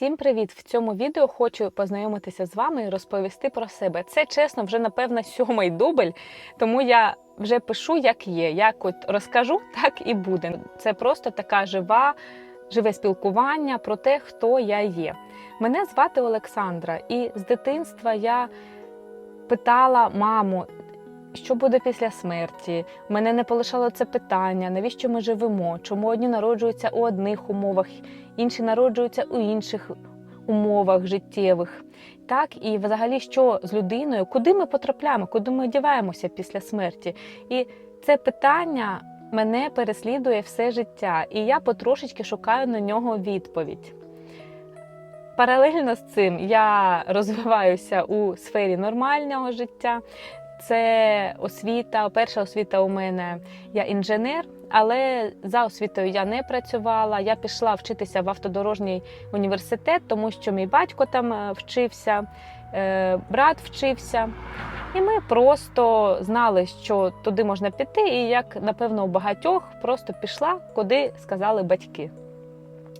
Всім привіт! В цьому відео хочу познайомитися з вами і розповісти про себе. Це чесно, вже напевно сьомий дубль, тому я вже пишу, як є. Як от розкажу, так і буде. Це просто така жива, живе спілкування про те, хто я є. Мене звати Олександра, і з дитинства я питала маму. Що буде після смерті? Мене не полишало це питання, навіщо ми живемо? Чому одні народжуються у одних умовах, інші народжуються у інших умовах життєвих. Так, і взагалі, що з людиною, куди ми потрапляємо, куди ми одягаємося після смерті? І це питання мене переслідує все життя, і я потрошечки шукаю на нього відповідь. Паралельно з цим я розвиваюся у сфері нормального життя. Це освіта. Перша освіта у мене я інженер, але за освітою я не працювала. Я пішла вчитися в автодорожній університет, тому що мій батько там е, вчився, е, брат вчився. І ми просто знали, що туди можна піти, і як напевно у багатьох просто пішла, куди сказали батьки.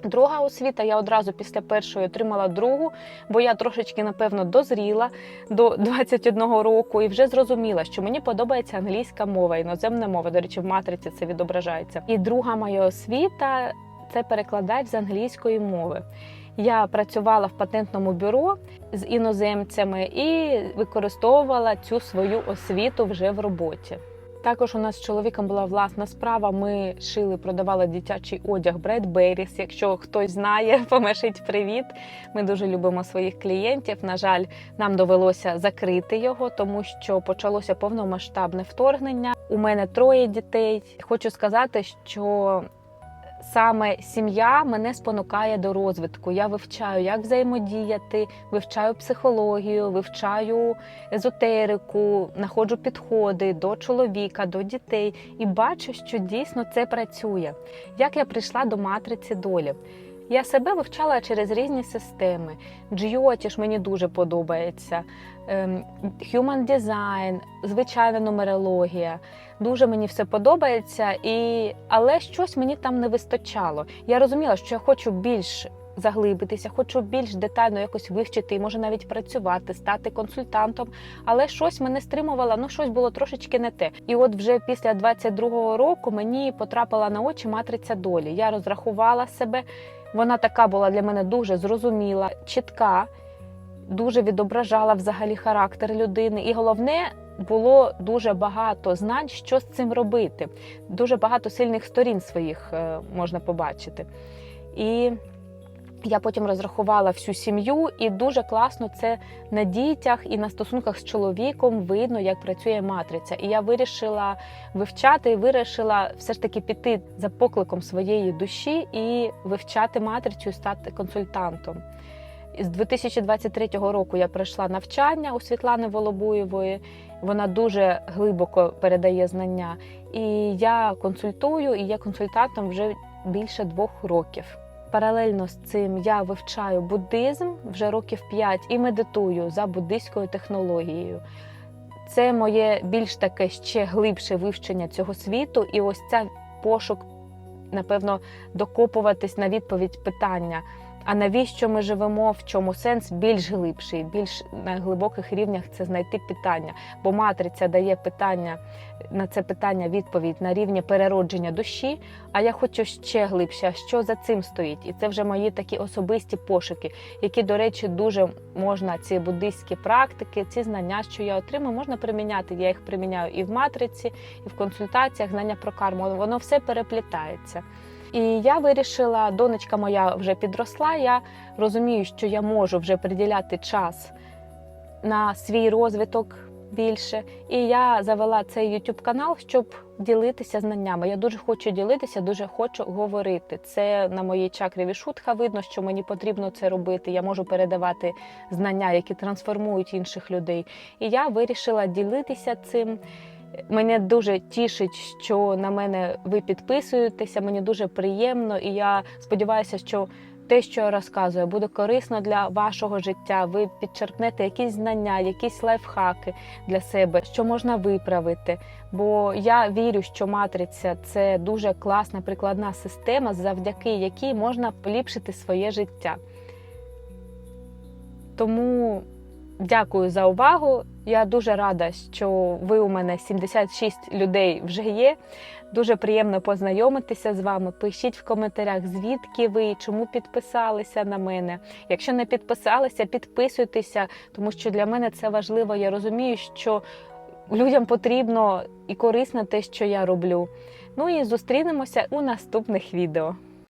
Друга освіта, я одразу після першої отримала другу, бо я трошечки, напевно, дозріла до 21 року і вже зрозуміла, що мені подобається англійська мова, іноземна мова. До речі, в матриці це відображається. І друга моя освіта це перекладач з англійської мови. Я працювала в патентному бюро з іноземцями і використовувала цю свою освіту вже в роботі. Також у нас з чоловіком була власна справа. Ми шили, продавали дитячий одяг Бред Беріс. Якщо хтось знає, помешить привіт. Ми дуже любимо своїх клієнтів. На жаль, нам довелося закрити його, тому що почалося повномасштабне вторгнення. У мене троє дітей. Хочу сказати, що саме сім'я мене спонукає до розвитку. Я вивчаю, як взаємодіяти, вивчаю психологію, вивчаю езотерику, знаходжу підходи до чоловіка, до дітей і бачу, що дійсно це працює. Як я прийшла до матриці долі. Я себе вивчала через різні системи. Джйотіш мені дуже подобається. ем, Human Design, звичайна нумерологія. Дуже мені все подобається, і... але щось мені там не вистачало. Я розуміла, що я хочу більш заглибитися, хочу більш детально якось вивчити, може навіть працювати, стати консультантом. Але щось мене стримувало, ну щось було трошечки не те. І от вже після 22-го року мені потрапила на очі матриця долі. Я розрахувала себе. Вона така була для мене дуже зрозуміла, чітка, дуже відображала взагалі характер людини. І головне було дуже багато знань, що з цим робити. Дуже багато сильних сторін своїх е, можна побачити. І я потім розрахувала всю сім'ю, і дуже класно це на дітях і на стосунках з чоловіком видно, як працює матриця. І я вирішила вивчати, вирішила все ж таки піти за покликом своєї душі і вивчати матрицю і стати консультантом. З 2023 року я пройшла навчання у Світлани Волобуєвої. Вона дуже глибоко передає знання. І я консультую, і є консультантом вже більше двох років. Паралельно з цим я вивчаю буддизм вже років 5 і медитую за буддистською технологією. Це моє більш таке ще глибше вивчення цього світу, і ось ця пошук, напевно, докопуватись на відповідь питання. А навіщо ми живемо? В чому сенс більш глибший, більш на глибоких рівнях це знайти питання. Бо матриця дає питання на це питання відповідь на рівні переродження душі. А я хочу ще глибше, що за цим стоїть? І це вже мої такі особисті пошуки, які, до речі, дуже можна ці буддистські практики, ці знання, що я отримую, можна приміняти. Я їх приміняю і в матриці, і в консультаціях, знання про карму. Воно все переплітається. І я вирішила, донечка моя вже підросла. Я розумію, що я можу вже приділяти час на свій розвиток більше. І я завела цей YouTube канал, щоб ділитися знаннями. Я дуже хочу ділитися, дуже хочу говорити. Це на моїй чакрі Вішутха видно, що мені потрібно це робити. Я можу передавати знання, які трансформують інших людей. І я вирішила ділитися цим. Мене дуже тішить, що на мене ви підписуєтеся. Мені дуже приємно, і я сподіваюся, що те, що я розказую, буде корисно для вашого життя. Ви підчерпнете якісь знання, якісь лайфхаки для себе, що можна виправити. Бо я вірю, що матриця це дуже класна прикладна система, завдяки якій можна поліпшити своє життя. Тому дякую за увагу. Я дуже рада, що ви у мене 76 людей вже є. Дуже приємно познайомитися з вами. Пишіть в коментарях, звідки ви, чому підписалися на мене. Якщо не підписалися, підписуйтеся, тому що для мене це важливо. Я розумію, що людям потрібно і корисно те, що я роблю. Ну і зустрінемося у наступних відео.